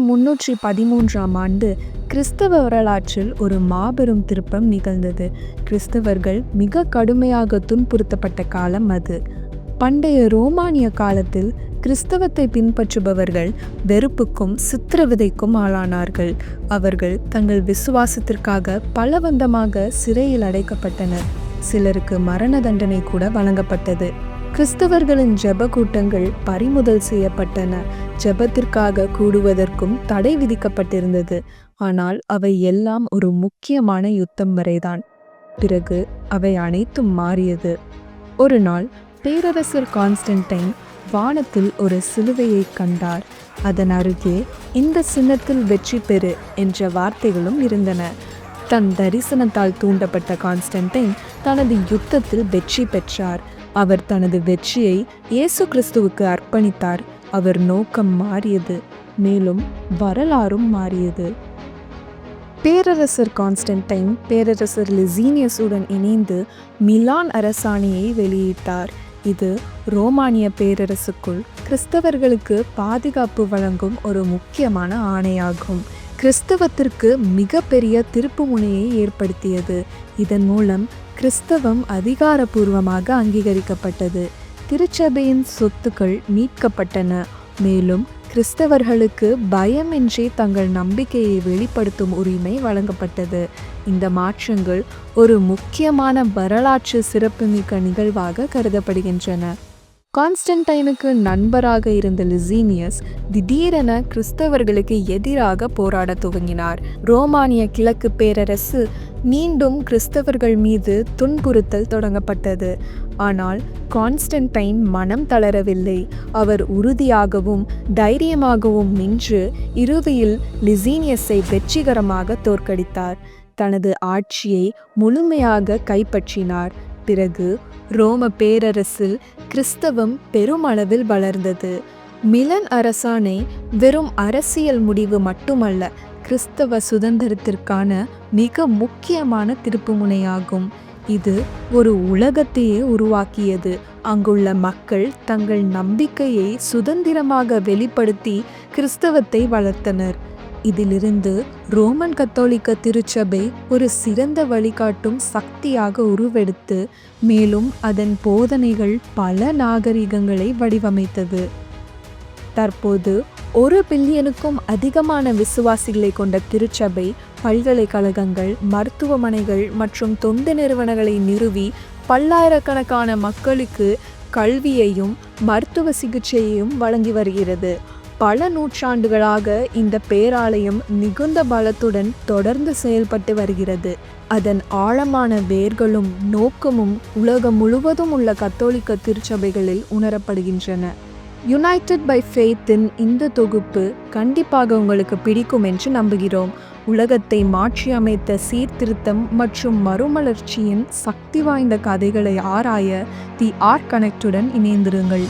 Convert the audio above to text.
முன்னூற்றி பதிமூன்றாம் ஆண்டு கிறிஸ்தவ வரலாற்றில் ஒரு மாபெரும் திருப்பம் நிகழ்ந்தது. கிறிஸ்தவர்கள் மிக கடுமையாக துன்புறுத்தப்பட்ட காலம் அது. பண்டைய ரோமானிய காலத்தில் கிறிஸ்தவத்தை பின்பற்றுபவர்கள் வெறுப்புக்கும் சித்திரவதைக்கும் ஆளானார்கள். அவர்கள் தங்கள் விசுவாசத்திற்காக பலவந்தமாக சிறையில் அடைக்கப்பட்டனர். சிலருக்கு மரண தண்டனை கூட வழங்கப்பட்டது. கிறிஸ்தவர்களின் ஜெப கூட்டங்கள் பறிமுதல் செய்யப்பட்டன. ஜெபத்திற்காக கூடுவதற்கும் தடை விதிக்கப்பட்டிருந்தது. ஆனால் அவை எல்லாம் ஒரு முக்கியமான யுத்தம் வரைதான். பிறகு அவை அனைத்தும் மாறியது. ஒரு நாள் பேரரசர் கான்ஸ்டன்டைன் வானத்தில் ஒரு சிலுவையை கண்டார். அதன் அருகே இந்த சின்னத்தில் வெற்றி பெறு என்ற வார்த்தைகளும் இருந்தன. தன் தரிசனத்தால் தூண்டப்பட்ட கான்ஸ்டன்டைன் தனது யுத்தத்தில் வெற்றி பெற்றார். அவர் தனது வெற்றியை இயேசு கிறிஸ்துவுக்கு அர்ப்பணித்தார். அவர் நோக்கம் மாறியது மேலும் வரலாறும் மாறியது. பேரரசர் கான்ஸ்டன்டைன் பேரரசர் லிசீனியஸுடன் இணைந்து மிலான் அரசாணையை வெளியிட்டார். இது ரோமானிய பேரரசுக்குள் கிறிஸ்தவர்களுக்கு பாதுகாப்பு வழங்கும் ஒரு முக்கியமான ஆணையாகும். கிறிஸ்தவத்திற்கு மிகப்பெரிய திருப்புமுனையை ஏற்படுத்தியது. இதன் மூலம் கிறிஸ்தவம் அதிகாரபூர்வமாக அங்கீகரிக்கப்பட்டது. திருச்சபையின் சொத்துக்கள் மீட்கப்பட்டன. மேலும் கிறிஸ்தவர்களுக்கு பயமின்றி தங்கள் நம்பிக்கையை வெளிப்படுத்தும் உரிமை வழங்கப்பட்டது. இந்த மாற்றங்கள் ஒரு முக்கியமான வரலாற்று சிறப்புமிக்க நிகழ்வாக கருதப்படுகின்றன. கான்ஸ்டன்டைனுக்கு நண்பராக இருந்த லிசீனியஸ் திடீரென கிறிஸ்தவர்களுக்கு எதிராக போராட துவங்கினார். ரோமானிய கிழக்கு பேரரசு மீண்டும் கிறிஸ்தவர்கள் மீது துன்புறுத்தல் தொடங்கப்பட்டது. ஆனால் கான்ஸ்டன்டைன் மனம் தளரவில்லை. அவர் உறுதியாகவும் தைரியமாகவும் நின்று இறுதியில் லிசீனியஸை வெற்றிகரமாக தோற்கடித்தார். தனது ஆட்சியை முழுமையாக கைப்பற்றினார். பிறகு ரோம பேரரசில் கிறிஸ்தவம் பெருமளவில் வளர்ந்தது. மிலன் அரசாணை வெறும் அரசியல் முடிவு மட்டுமல்ல கிறிஸ்தவ சுதந்திரத்திற்கான மிக முக்கியமான திருப்புமுனையாகும். இது ஒரு உலகத்தையே உருவாக்கியது. அங்குள்ள மக்கள் தங்கள் நம்பிக்கையை சுதந்திரமாக வெளிப்படுத்தி கிறிஸ்தவத்தை வளர்த்தனர். இதிலிருந்து ரோமன் கத்தோலிக்க திருச்சபை ஒரு சிறந்த வழிகாட்டும் சக்தியாக உருவெடுத்து மேலும் அதன் போதனைகள் பல நாகரிகங்களை வடிவமைத்தது. தற்போது ஒரு பில்லியனுக்கும் அதிகமான விசுவாசிகளை கொண்ட திருச்சபை பல்கலைக்கழகங்கள் மருத்துவமனைகள் மற்றும் தொண்டு நிறுவனங்களை நிறுவி பல்லாயிரக்கணக்கான மக்களுக்கு கல்வியையும் மருத்துவ சிகிச்சையையும் வழங்கி வருகிறது. பல நூற்றாண்டுகளாக இந்த பேராலயம் மிகுந்த பலத்துடன் தொடர்ந்து செயல்பட்டு வருகிறது. அதன் ஆழமான வேர்களும் நோக்கமும் உலகம் முழுவதும் உள்ள கத்தோலிக்க திருச்சபைகளில் உணரப்படுகின்றன. யுனைடெட் பை ஃபேத்தின் இந்த தொகுப்பு கண்டிப்பாக உங்களுக்கு பிடிக்கும் என்று நம்புகிறோம். உலகத்தை மாற்றியமைத்த சீர்திருத்தம் மற்றும் மறுமலர்ச்சியின் சக்தி வாய்ந்த கதைகளை ஆராய தி ஆர் கனெக்டுடன் இணைந்திருங்கள்.